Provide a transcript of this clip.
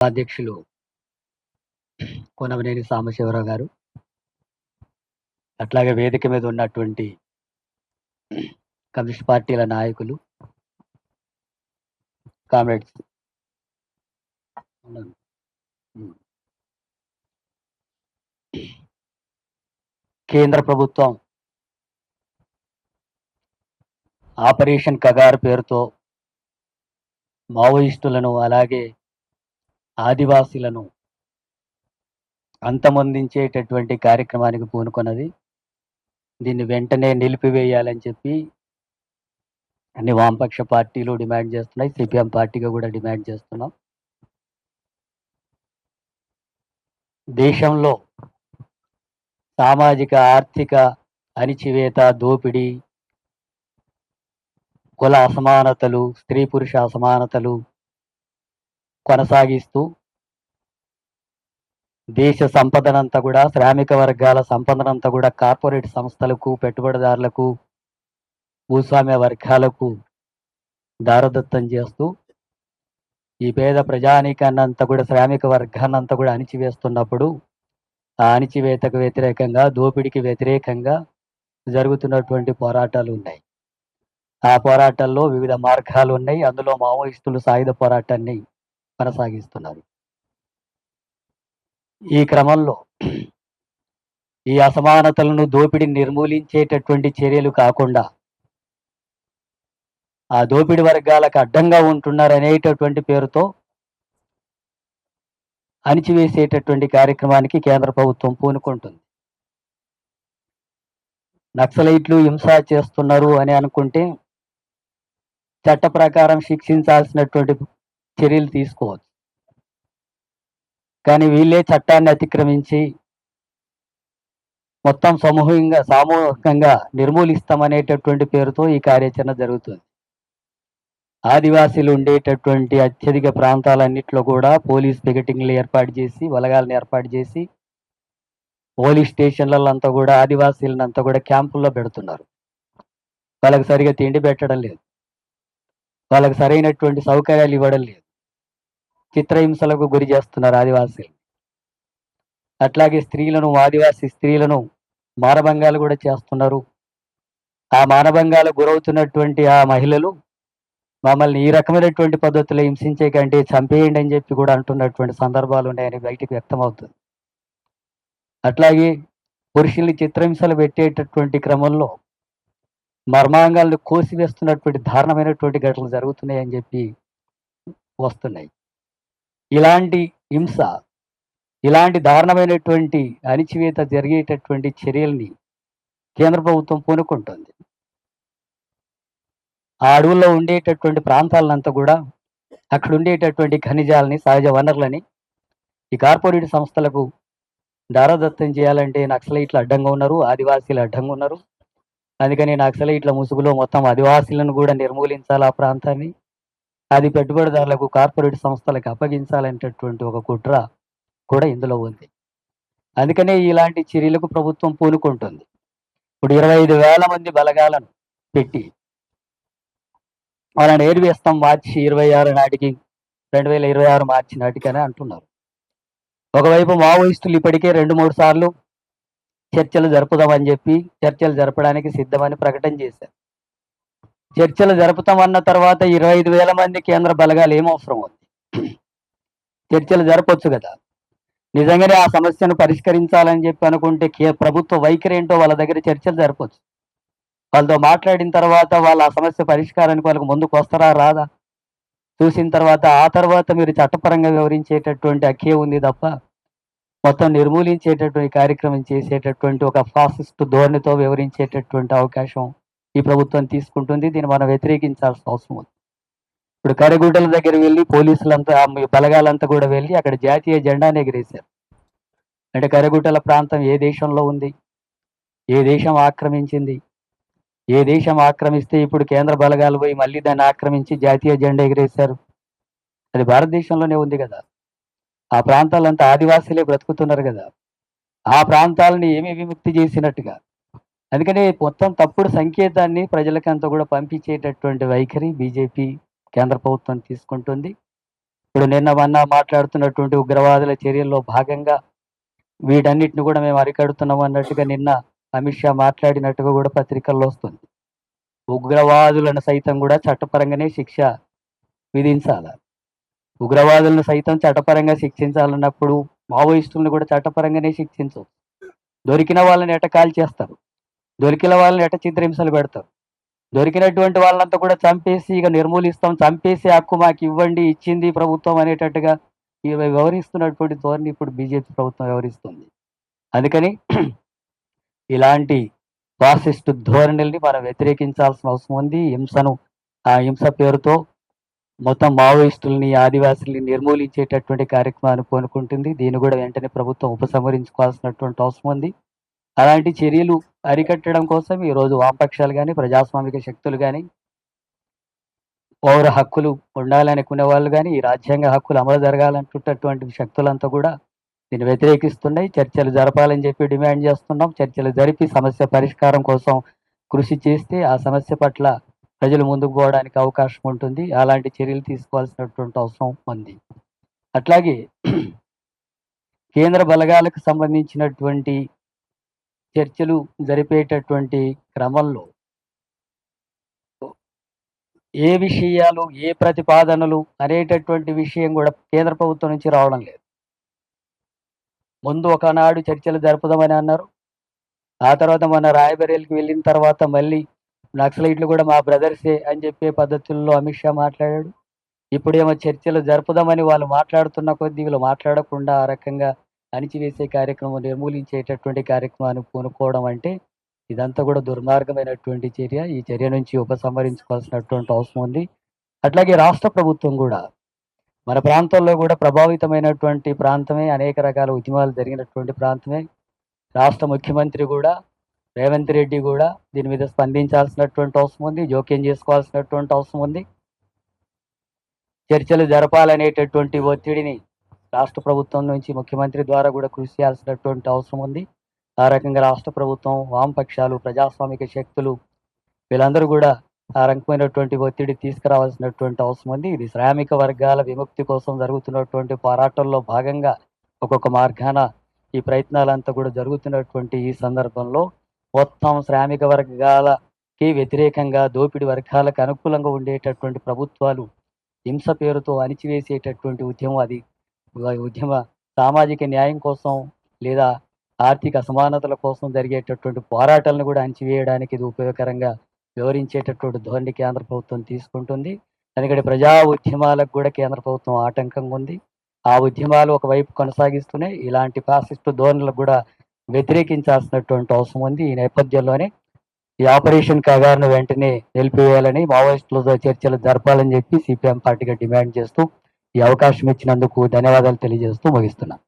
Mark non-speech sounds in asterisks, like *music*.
అధ్యక్షులు కొనవనేని సాంబశివరావు గారు. అట్లాగే వేదిక మీద ఉన్నటువంటి కమ్యూనిస్ట్ పార్టీల నాయకులు కామ్రేడ్స్ కేంద్ర ప్రభుత్వం ఆపరేషన్ కగారు పేరుతో మావోయిస్టులను అలాగే ఆదివాసీలను అంతమొందించేటటువంటి కార్యక్రమానికి పూనుకున్నది. దీన్ని వెంటనే నిలిపివేయాలని చెప్పి అన్ని వామపక్ష పార్టీలు డిమాండ్ చేస్తున్నాయి. సిపిఎం పార్టీగా కూడా డిమాండ్ చేస్తున్నాం. దేశంలో సామాజిక ఆర్థిక అణిచివేత దోపిడీ కుల అసమానతలు స్త్రీ పురుష అసమానతలు కొనసాగిస్తూ దేశ సంపదనంతా కూడా శ్రామిక వర్గాల సంపదనంతా కూడా కార్పొరేట్ సంస్థలకు పెట్టుబడిదారులకు భూస్వామ్య వర్గాలకు దారదత్తం చేస్తూ ఈ పేద ప్రజానీకాన్నంతా కూడా శ్రామిక వర్గాన్నంతా కూడా అణిచివేస్తున్నప్పుడు ఆ అణిచివేతకు వ్యతిరేకంగా దోపిడికి వ్యతిరేకంగా జరుగుతున్నటువంటి పోరాటాలు ఉన్నాయి. ఆ పోరాటాల్లో వివిధ మార్గాలు ఉన్నాయి. అందులో మావోయిస్టులు సాయుధ పోరాటాన్ని కొనసాగిస్తున్నారు. ఈ క్రమంలో ఈ అసమానతలను దోపిడి నిర్మూలించేటటువంటి చర్యలు కాకుండా ఆ దోపిడి వర్గాలకు అడ్డంగా ఉంటున్నారు అనేటటువంటి పేరుతో అణిచివేసేటటువంటి కార్యక్రమానికి కేంద్ర ప్రభుత్వం పూనుకుంటుంది. నక్సలైట్లు హింస చేస్తున్నారు అని అనుకుంటే చట్ట ప్రకారం శిక్షించాల్సినటువంటి చర్యలు తీసుకోవచ్చు. కానీ వీళ్ళే చట్టాన్ని అతిక్రమించి మొత్తం సమూహంగా సామూహికంగా నిర్మూలిస్తామనేటటువంటి పేరుతో ఈ కార్యాచరణ జరుగుతుంది. ఆదివాసీలు ఉండేటటువంటి అత్యధిక ప్రాంతాలన్నింటిలో కూడా పోలీస్ పికెటింగ్లు ఏర్పాటు చేసి వలగాలను ఏర్పాటు చేసి పోలీస్ స్టేషన్లలో అంతా కూడా ఆదివాసీలను అంతా కూడా క్యాంపుల్లో పెడుతున్నారు. వాళ్ళకి సరిగా తిండి పెట్టడం లేదు. వాళ్ళకి సరైనటువంటి సౌకర్యాలు ఇవ్వడం లేదు. చిత్రహింసలకు గురి చేస్తున్నారు ఆదివాసీలు. అట్లాగే స్త్రీలను ఆదివాసీ స్త్రీలను మానభంగాలు కూడా చేస్తున్నారు. ఆ మానభంగాలు గురవుతున్నటువంటి ఆ మహిళలు మమ్మల్ని ఈ రకమైనటువంటి పద్ధతిలో హింసించే కంటే చంపేయండి అని చెప్పి కూడా అంటున్నటువంటి సందర్భాలు ఉన్నాయని బయటికి వ్యక్తమవుతుంది. అట్లాగే పురుషుల్ని చిత్రహింసలు పెట్టేటటువంటి క్రమంలో మర్మాంగాలను కోసివేస్తున్నటువంటి దారుణమైనటువంటి ఘటనలు జరుగుతున్నాయి అని చెప్పి వస్తున్నాయి. ఇలాంటి హింస ఇలాంటి దారుణమైనటువంటి అణిచివేత జరిగేటటువంటి చర్యల్ని కేంద్ర ప్రభుత్వం పూనుకుంటుంది. ఆ అడవుల్లో ఉండేటటువంటి ప్రాంతాలనంతా కూడా అక్కడ ఉండేటటువంటి ఖనిజాలని సహజ వనరులని ఈ కార్పొరేట్ సంస్థలకు దారదత్తం చేయాలంటే నక్సలైట్లు అడ్డంగా ఉన్నారు ఆదివాసీలు అడ్డంగా ఉన్నారు. అందుకని నక్సలైట్ల ముసుగులో మొత్తం ఆదివాసీలను కూడా నిర్మూలించాలి ఆ ప్రాంతాన్ని. అది పెట్టుబడిదారులకు కార్పొరేట్ సంస్థలకు అప్పగించాలనేటటువంటి ఒక కుట్ర కూడా ఇందులో ఉంది. అందుకనే ఇలాంటి చర్యలకు ప్రభుత్వం పూనుకుంటుంది. ఇప్పుడు ఇరవై ఐదు వేల మంది బలగాలను పెట్టి వాళ్ళని ఏరివేస్తాం మార్చి ఇరవై ఆరు నాటికి రెండు వేల ఇరవై ఆరు మార్చి నాటికనే అంటున్నారు. ఒకవైపు మావోయిస్టులు ఇప్పటికే రెండు మూడు సార్లు చర్చలు జరుపుదామని చెప్పి చర్చలు జరపడానికి సిద్ధమని ప్రకటన చేశారు. చర్చలు జరుపుతామన్న తర్వాత ఇరవై ఐదు వేల మంది కేంద్ర బలగాలు ఏం అవసరం ఉంది? చర్చలు జరపొచ్చు కదా. నిజంగానే ఆ సమస్యను పరిష్కరించాలని చెప్పి అనుకుంటే కే ప్రభుత్వ వైఖరి ఏంటో వాళ్ళ దగ్గర చర్చలు జరపొచ్చు. వాళ్ళతో మాట్లాడిన తర్వాత వాళ్ళ ఆ సమస్య పరిష్కారానికి వాళ్ళకి ముందుకు వస్తారా రాదా? చూసిన తర్వాత ఆ తర్వాత మీరు చట్టపరంగా వివరించేటటువంటి అక్కే ఉంది తప్ప మొత్తం నిర్మూలించేటటువంటి కార్యక్రమం చేసేటటువంటి ఒక ఫాసిస్ట్ ధోరణితో వివరించేటటువంటి అవకాశం ఈ ప్రభుత్వం తీసుకుంటుంది. దీన్ని మనం వ్యతిరేకించాల్సిన అవసరం ఉంది. ఇప్పుడు కరగుడ్డల దగ్గర వెళ్ళి పోలీసులంతా బలగాలంతా కూడా వెళ్ళి అక్కడ జాతీయ జెండాను ఎగిరేశారు. అంటే కరగుట్టల ప్రాంతం ఏ దేశంలో ఉంది? ఏ దేశం ఆక్రమించింది? ఏ దేశం ఆక్రమిస్తే ఇప్పుడు కేంద్ర బలగాలు పోయి మళ్ళీ దాన్ని ఆక్రమించి జాతీయ జెండా ఎగిరేశారు? అది భారతదేశంలోనే ఉంది కదా. ఆ ప్రాంతాలంతా ఆదివాసీలే బ్రతుకుతున్నారు కదా. ఆ ప్రాంతాలని ఏమి విముక్తి చేసినట్టుగా. అందుకని మొత్తం తప్పుడు సంకేతాన్ని ప్రజలకంతా కూడా పంపించేటటువంటి వైఖరి బీజేపీ కేంద్ర ప్రభుత్వం తీసుకుంటుంది. ఇప్పుడు నిన్న మొన్న మాట్లాడుతున్నటువంటి ఉగ్రవాదుల చర్యల్లో భాగంగా వీటన్నిటిని కూడా మేము అరికడుతున్నాం అన్నట్టుగా నిన్న అమిత్ షా మాట్లాడినట్టుగా కూడా పత్రికల్లో వస్తుంది. ఉగ్రవాదులను సైతం కూడా చట్టపరంగానే శిక్ష విధించాలి? ఉగ్రవాదులను సైతం చట్టపరంగా శిక్షించాలన్నప్పుడు మావోయిస్టులను కూడా చట్టపరంగానే శిక్షించు. దొరికిన వాళ్ళని ఎటకాలు చేస్తారు. దొరికిన వాళ్ళని ఎట చిత్రహింసలు పెడతారు. దొరికినటువంటి వాళ్ళంతా కూడా చంపేసి ఇక నిర్మూలిస్తాం చంపేసి హక్కు మాకు ఇవ్వండి ఇచ్చింది ప్రభుత్వం అనేటట్టుగా ఇవి వ్యవహరిస్తున్నటువంటి ధోరణి ఇప్పుడు బీజేపీ ప్రభుత్వం వ్యవహరిస్తుంది. అందుకని *clears throat* ఇలాంటి ఫాసిస్ట్ ధోరణుల్ని మనం వ్యతిరేకించాల్సిన అవసరం ఉంది. హింసను ఆ హింస పేరుతో మొత్తం మావోయిస్టుల్ని ఆదివాసుల్ని నిర్మూలించేటటువంటి కార్యక్రమాన్ని కోనుకుంటుంది దీన్ని కూడా వెంటనే ప్రభుత్వం ఉపసంహరించుకోవాల్సినటువంటి అవసరం ఉంది. అలాంటి చర్యలు అరికట్టడం కోసం ఈ రోజు వామపక్షాలు కానీ ప్రజాస్వామిక శక్తులు కానీ పౌర హక్కులు ఉండాలనుకునే వాళ్ళు కానీ ఈ రాజ్యాంగ హక్కులు అమలు జరగాలంటున్నటువంటి శక్తులంతా కూడా దీన్ని వ్యతిరేకిస్తున్నాయి. చర్చలు జరపాలని చెప్పి డిమాండ్ చేస్తున్నాం. చర్చలు జరిపి సమస్య పరిష్కారం కోసం కృషి చేస్తే ఆ సమస్య పట్ల ప్రజలు ముందుకు పోవడానికి అవకాశం ఉంటుంది. అలాంటి చర్యలు తీసుకోవాల్సినటువంటి అవసరం ఉంది. అట్లాగే *clears throat* కేంద్ర బలగాలకు సంబంధించినటువంటి చర్చలు జరిపేటటువంటి క్రమంలో ఏ విషయాలు ఏ ప్రతిపాదనలు అనేటటువంటి విషయం కూడా కేంద్ర ప్రభుత్వం నుంచి రావడం లేదు. ముందు ఒకనాడు చర్చలు జరుపుదామని అన్నారు. ఆ తర్వాత మన రాయబరేలికి వెళ్ళిన తర్వాత మళ్ళీ నక్సలైట్లు కూడా మా బ్రదర్సే అని చెప్పే పద్ధతుల్లో అమిత్ షా మాట్లాడాడు. ఇప్పుడేమో చర్చలు జరుపుదామని వాళ్ళు మాట్లాడుతున్న కొద్దీ వీళ్ళు మాట్లాడకుండా ఆ రకంగా అణిచివేసే కార్యక్రమం నిర్మూలించేటటువంటి కార్యక్రమాన్ని పూనుకోవడం అంటే ఇదంతా కూడా దుర్మార్గమైనటువంటి చర్య. ఈ చర్య నుంచి ఉపసంహరించుకోవాల్సినటువంటి అవసరం ఉంది. అట్లాగే రాష్ట్ర ప్రభుత్వం కూడా మన ప్రాంతంలో కూడా ప్రభావితమైనటువంటి ప్రాంతమే అనేక రకాల ఉద్యమాలు జరిగినటువంటి ప్రాంతమే. రాష్ట్ర ముఖ్యమంత్రి కూడా రేవంత్ రెడ్డి కూడా దీని మీద స్పందించాల్సినటువంటి అవసరం ఉంది జోక్యం చేసుకోవాల్సినటువంటి అవసరం ఉంది. చర్చలు జరపాలనేటటువంటి ఒత్తిడిని రాష్ట్ర ప్రభుత్వం నుంచి ముఖ్యమంత్రి ద్వారా కూడా కృషి చేయాల్సినటువంటి అవసరం ఉంది. ఆ రకంగా రాష్ట్ర ప్రభుత్వం వామపక్షాలు ప్రజాస్వామిక శక్తులు వీళ్ళందరూ కూడా ఆ రకమైనటువంటి ఒత్తిడి తీసుకురావాల్సినటువంటి అవసరం ఉంది. ఇది శ్రామిక వర్గాల విముక్తి కోసం జరుగుతున్నటువంటి పోరాటంలో భాగంగా ఒక్కొక్క మార్గాన ఈ ప్రయత్నాలంతా కూడా జరుగుతున్నటువంటి ఈ సందర్భంలో మొత్తం శ్రామిక వర్గాలకి వ్యతిరేకంగా దోపిడి వర్గాలకు అనుకూలంగా ఉండేటటువంటి ప్రభుత్వాలు హింస పేరుతో అణిచివేసేటటువంటి ఉద్యమం అది. ఉద్యమ సామాజిక న్యాయం కోసం లేదా ఆర్థిక అసమానతల కోసం జరిగేటటువంటి పోరాటాలను కూడా అణచివేయడానికి ఇది ఉపయోగకరంగా వివరించేటటువంటి ధోరణి కేంద్ర ప్రభుత్వం తీసుకుంటుంది. ఎందుకంటే ప్రజా ఉద్యమాలకు కూడా కేంద్ర ప్రభుత్వం ఆటంకంగా ఉంది. ఆ ఉద్యమాలు ఒకవైపు కొనసాగిస్తూనే ఇలాంటి ఫాసిస్టు ధోరణులకు కూడా వ్యతిరేకించాల్సినటువంటి అవసరం ఉంది. ఈ నేపథ్యంలోనే ఈ ఆపరేషన్ కగారును వెంటనే నిలిపివేయాలని మావోయిస్టులతో చర్చలు జరపాలని చెప్పి సిపిఎం పార్టీగా డిమాండ్ చేస్తూ ఈ అవకాశం ఇచ్చినందుకు ధన్యవాదాలు తెలియజేస్తూ ముగిస్తున్నాను.